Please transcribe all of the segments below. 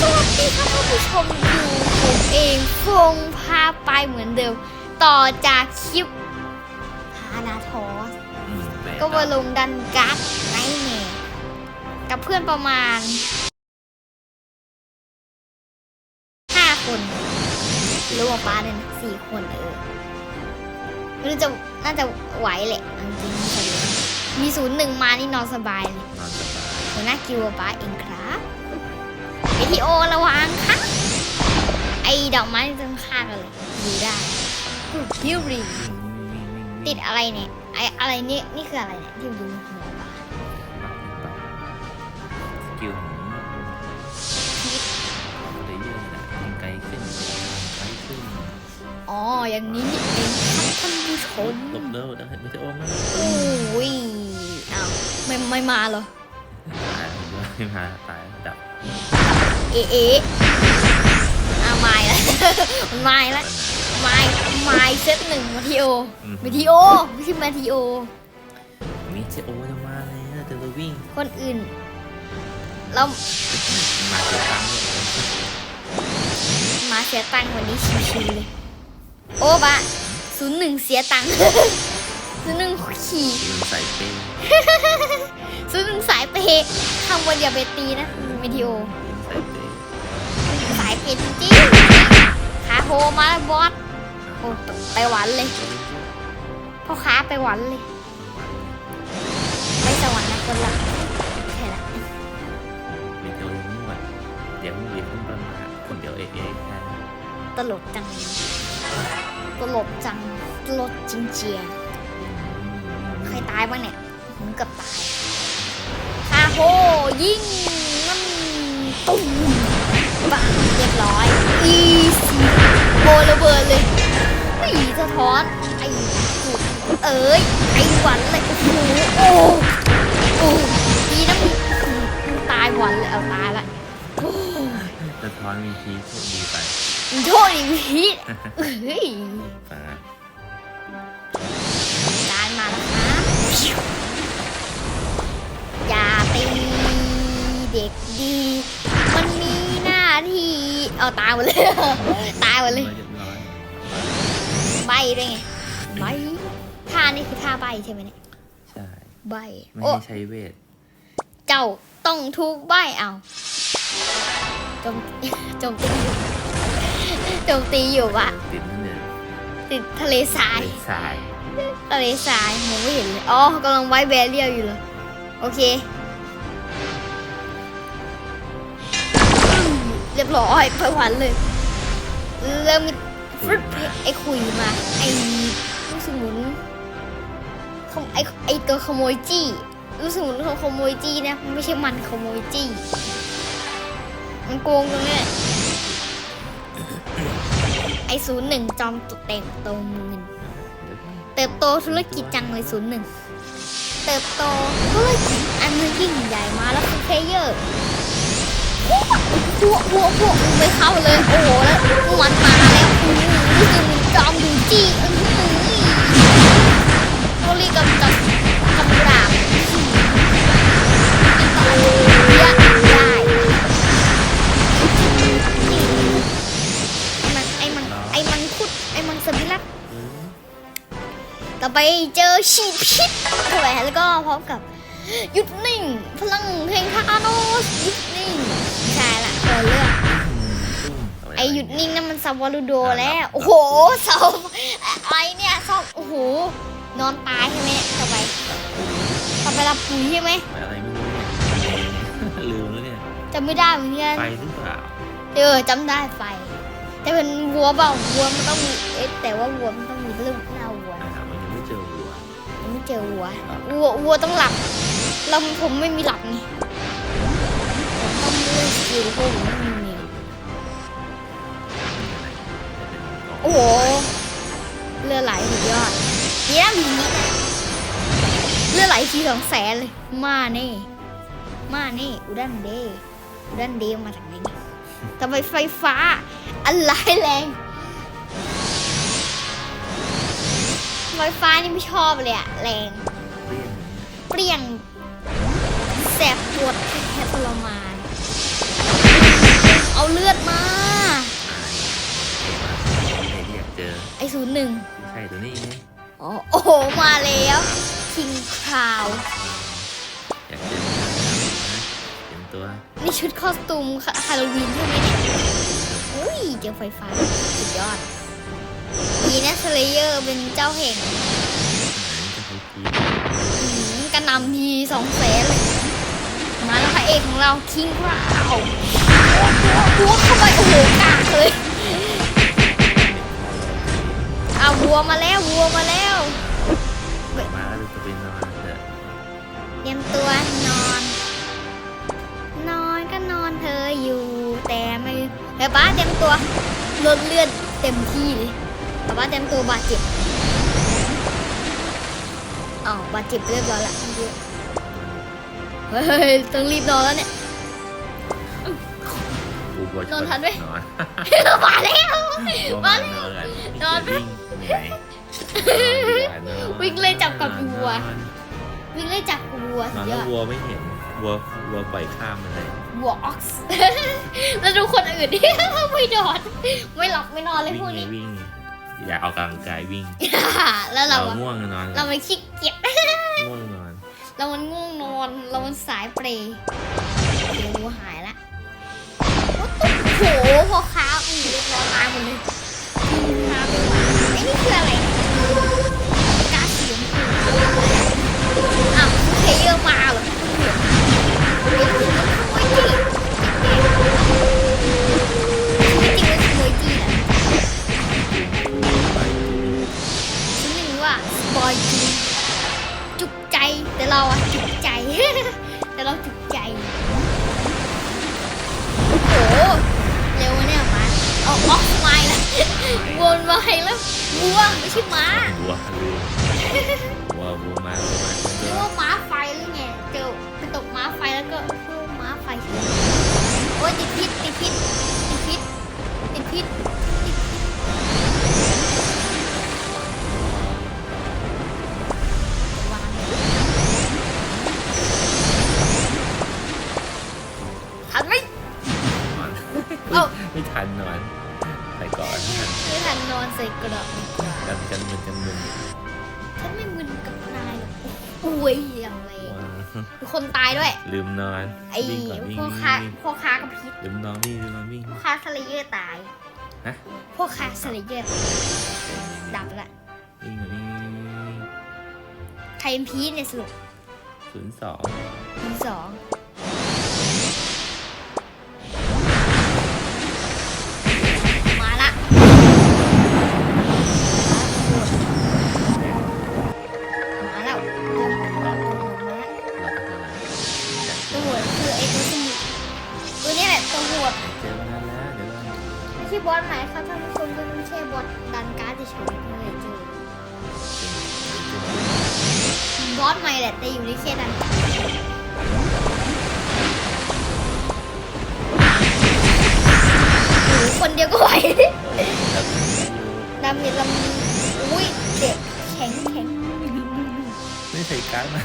สวัสดีครับท่านผู้ชมอยู่ผมเองฟงพาไปเหมือนเดิม ต่อจากคลิปพานาทอสอืมไหนก็ต่มาอลงดันการ์ดไนท์แมร์กับเพื่อนประมาณห้าคนรู้ว่าป้าเนี่ยนะสี่คนเออไม่รู้จะน่าจะไหวแหละเอาจริงๆไม่รู้มีศูนย์หนึ่งมานี่นอนสบายเลยนอนสบายหัวหน้ากิวป้าเองครับ วิดีโอระวังค่ะไอ้ดอกไม้ตรงข้างกันเลยดูได้ฮิวรีติดอะไรเนี่ยไอ้อะไรนี่นี่คืออะไรเนี่ยที่อยู่บนหัวป้าสกิลของเลเยอร์นะยิงไกลขึ้นไกลขึ้นอ๋ออย่างนี้นี่เองครับท่านผู้ชมหลบเร็วได้ไม่ใช่โอมนะโอ้ยอ้าวไม่ไม่มาเหรอตายไม่มาตายดับ เอะเอะอ้าวไม่ละไม่ละไม่ไม่เซตหนึ่งมาทีโอมาทีโอไม่ใช่มาทีโอมีเจโอจะมาเลยนะจะมาวิ่งคนอื่นเรามาเสียตังค์มาเสียตังค์วันนี้ชิวๆเลยโอ้บะศูนย์หนึ่งเสียตังค์ศูนย์หนึ่งขี่ลืมใส่เป้ศูนย์หนึ่งสายเปย์ทำวันอย่าไปตีนะวิดีโอลืม ใส่เป้สายเปย์จริงๆขาโฮมาแล้วบอสโอ้ไปหวันเลยพ่อค้าไปหวันเลยไปสวรรค์นะคนละแค่ละมีเดียวยังไม่หมดเดี๋ยวมึงเรียนขึ้นประมาณคนเดียวเองเองแค่ตลกจังตลกจังตลกจริงเจียงใครตายบ้างเนี่ยผมเกับตายคาโฮยิงมันตุ้ม บ้าเรียบร้อย อีซีโบระเบิดเลยไม่สะท้อนไอ้จุดเอ้ยไอ้หวันเลยโอ้โหโอ้โอ้ดีนะมึงมึงตายหวันเลยเอาตายละโอ้ยจะทอนมีทีโชคดีไปมึงโทษอีพีทเฮ้ยฟังนะการมาแล้วครับอย่าตีเด็กดีมันมีหน้าที่ เอาตายหมดเลย ตายหมดเลยเรียบร้อยใบด้วยไง ใบ ท่านี่คือท่าใบใช่ไหมเนี่ย ใช่ ใบ ไม่โอ้ ให้ใช้เวท เจ้าต้องทุกใบเอาจมจมตีอยู่จมตีอยู่ปะติดนั่นเนี่ยติดทะเลทรายเลยสาย ทะเลทรายมองไม่เห็นเลย อ๋อกำลังไว้แบเรียลอยู่เลย โอเค เรียบร้อยไปหวันเลยเริ่มมีฟรุตไอ้คุยมาไอ้รู้สึกเหมือนไอ้ไอ้ตัวขโมยจี้รู้สึกเหมือนขโมยจี้นะไม่ใช่มันขโมยจี้มันโกงตรงนี้แหละไอ้ศูนย์หนึ่งจอมตุดแต่งโตมือเติบโตธุรกิจจังเลยศูนย์หนึ่งเติบโตธุรกิจอันนึงยิ่งใหญ่มาแล้วคือเพเยอร์ พวกพวกพวกไม่เข้าเลย โอ้โหแล้วมันมาแล้วอือรู้สึกเหมือนจอมดูจี้อือโรลีกับกับกับดาบต่อเยอะได้ไอ้มันไอ้มันไอ้มันคุดไอ้มันสมิลักต่อไปเจอชีพิษเข้าไปแล้วก็พร้อมกับหยุดนิ่ง พลังเพลงคาโนสหยุดนิ่ง ใช่ละเออเรื่องตุ้มเาว้ไอหยุดนิ่งนั่นมันซาวาลูโดแล้ว โอ้โหเสาอะไรเนี่ยซอกโอ้โหนอนตายใช่ไหมต่อไปต่อไปรับปุ๋ยใช่ไหมไปอะไรไม่รู้เนี่ยลืมแล้วเนี่ยจำไม่ได้เหมือนกันไปหรือเปล่าเออจำได้ไฟ แต่เป็นวัวเปล่าวัวมันต้องมีเอ๊ะแต่ว่าวัวมันต้องมีลูกหน้าวัวอ่ามันยังไม่เจอวัวยังไม่เจอวัววัววัวต้องหลับเราผมไม่มีหลับไงผมต้องเล่น สกิลพวกผมไม่มีไงโอ้โหเลือดไหลสุดยอดเยี่ยมอย่างนี้นะเลือดไหลทีสองแสนเลย มาเน่ มาเน่อุดันเดย์อุดันเดย์มาจากไหนเนี่ยทำไมไฟฟ้า อันร้ายแรงไฟฟ้านี่ไม่ชอบเลยอะแรง เปรี้ยง แสบปวดแค่ทรมาน เอาเลือดมา ไอ้ที่อยากเจอไอศูนย์หนึ่งใช่ตัวนี้ไอ๋โอ้โห มาแล้วคิงคราว อยากเจอนะเตรีมตัวนี่ชุดคอสตูมฮาโลวีนใช่ไหมเนี่ยอุ้ย เจอไฟฟ้า สุดยอดมีนะสเลเยอร์เป็นเจ้าแห่งหึ้อกระนำทีสองแสนเลย มาแล้วพระเอกของเราคิงคราว บัวเข้าไปโอ้โหกากเลยเอาวัวมาแล้ววัวมาแล้วมาแล้วจะไปนอนเถอะเตรียมตัวนอน นอนก็นอนเธออยู่ แต่ไม่เดี๋ยวป้าเตรียมตัวลดเลือดเต็มที่เลยแต่ป้าเตรียมตัวบาดเจ็บอ๋อบาดเจ็บเรียบร้อยละเมื่อกี้เฮ้ยต้องรีบนอนแล้วเนี่ย กูบอชนอนทันไหม นอนมาแล้ว กลัวมามันแล้วนอนกันนอนวิ่งเหนื่อยนอนวิ่งเลยจับกับวัว นอนวิ่งไล่จับวัวนสุอนดยแล้วอดวัวไม่เห็นวัววัวปล่อยข้ามมันเลยวัวออกซ์ แล้วดูคนอื่นดิไม่นอนไม่หลับไม่นอนเลยวิ่พงวกไงนี้ วิ่ง อย่าออกกำลังกายวิ่งแล้วเราเราอะง่วงนอนเรามันขี้เกียจ ง่วงนอน เรามันง่วงนอน เรามันสายเปรย์เดี๋ยววัวหายละ โอ้โหพอค้าอือเรียบร้อยตาหมดเลยค้าเปหวานไอ้นี่คืออะไรกาเสียงอ้าวเพลเยอร์มาเหรอ วนมาให้แล้ววัวไม่ใช่ม้าวัวลืมวัววัวมาวัวมาเรียกว่าม้าไฟหรือไงเจอไปตกม้าไฟแล้วก็พวกม้าไฟโอ้ยติดพิษติดพิษติดพิษติดพิษ นอนไอ้วิ่งก่อนวิ่งพ่อวิ่งค้าวิ่งพ่อค้ากับพิษลืมนอนวิ่งลืมนอนวิ่ง พ่อค้าสเลเยอร์ตายฮะ พ่อค้าสเลเยอร์ตายดับละวิ่งก่อนวิ่งใครเป็นพีชเนี่ยสรุปศูนย์สองมีสอง อบอสใหม่แหละแต่อยู่ในแค่ดันการ์ดโอ้โหคนเดียวก็ไหวดำเนี่ยลำอุ้ยเด็กแข็งแข็งไม่ใส่การ์ดมา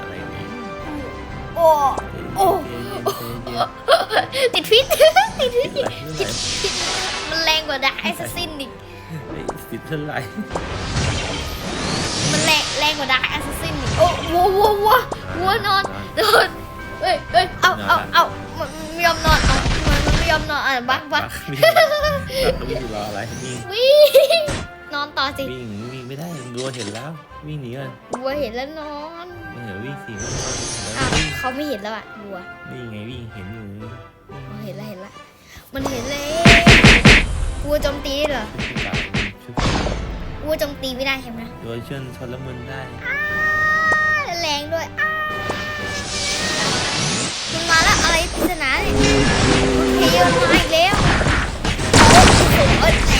อะไรนี่โอ้โอ้ติดพิษติดพิษติดติดพิษมันแรงกว่าดาไอซัสซินอีกติดเท่าไหร่มันแรงแรงกว่าดาร์กแอสซัสซินอีกโอ้วัววัววัววัวนอนนอนเอ้ยเอ้ยเอาเอาเอามันมันไม่ยอมนอนเอามันมันไม่ยอมนอนอะบักบักวิ่งบักวิ่งรออะไรวิ่งวิ่งนอนต่อสิวิ่งวิ่งไม่ได้รัวเห็นแล้ว วิ่งหนีก่อนวัวเห็นแล้วนอนเออวิ่งสิวิ่งอ้าววิ่งเขาไม่เห็นแล้วอะวัวนี่ไงวิ่งเห็นอยู่นี่อ๋อเห็นแล้วเห็นแล้วมันเห็นเลยวัวโจมตีได้เหรอชุด วัวโจมตีไม่ได้ใช่ไหมโดยเชิญชนละมุนได้อ้าแรงด้วยอ้ามันมาแล้วอะไรปริศนาเนี่ยเพย์มันมาอีกแล้วโอ้โห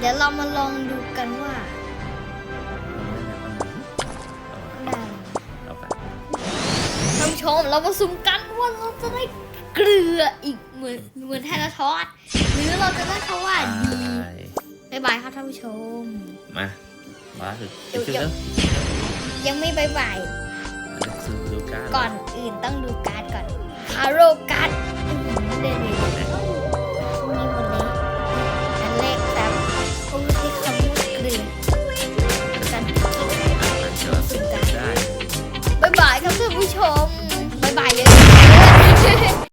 เดี๋ยวเรามาลองดูกันว่าเราไม่ได้เอาได้เอาไปท่านผู้ชมเรามาสุ่มกันว่าเราจะได้เกลืออีกเหมือนเหมือนแทนทอดหรือเราจะได้เขาว่าดีไปบ๊ายบายครับท่านผู้ชม มาบ้าสุดเดี๋ยวคือเดี๋ยวเริ่มยังไม่บายบายซื้อดูการ์ดก่อนอื่นต้องดูการ์ดก่อนคาโรการ์ดอื้อหือเด่นเลย